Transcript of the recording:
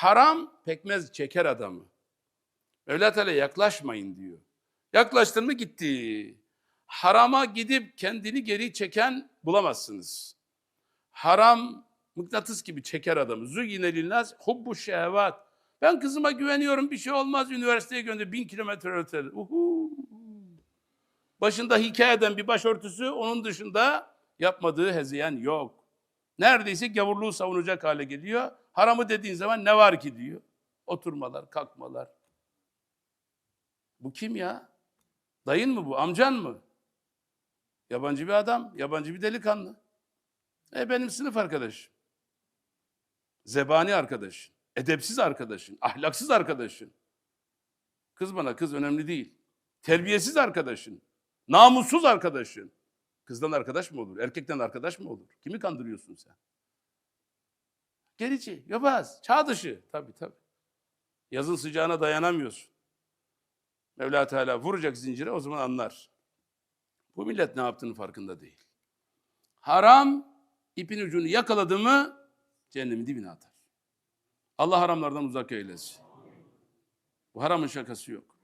Haram pekmez çeker adamı. Mevla Teala yaklaşmayın diyor. Yaklaştın mı gitti. Harama gidip kendini geri çeken bulamazsınız. Haram mıknatıs gibi çeker adamı. Züyyine linnâs hubbu şehvat. Ben kızıma güveniyorum bir şey olmaz üniversiteye gönder bin kilometre ötede. Uhu. Başında hikayeden bir başörtüsü onun dışında yapmadığı hezeyan yok. Neredeyse gavurluğu savunacak hale geliyor. Haramı dediğin zaman ne var ki diyor. Oturmalar, kalkmalar. Bu kim ya? Dayın mı bu? Amcan mı? Yabancı bir adam, yabancı bir delikanlı. E benim sınıf arkadaşım. Zebani arkadaşın, edepsiz arkadaşın, ahlaksız arkadaşın. Kız bana kız önemli değil. Terbiyesiz arkadaşın, namussuz arkadaşın. Kızdan arkadaş mı olur? Erkekten arkadaş mı olur? Kimi kandırıyorsun sen? Gerici, yobaz, çağ dışı. Tabii tabii. Yazın sıcağına dayanamıyorsun. Mevla Teala vuracak zincire o zaman anlar. Bu millet ne yaptığını farkında değil. Haram ipin ucunu yakaladı mı cehennemin dibine atar. Allah haramlardan uzak eylesin. Bu haramın şakası yok.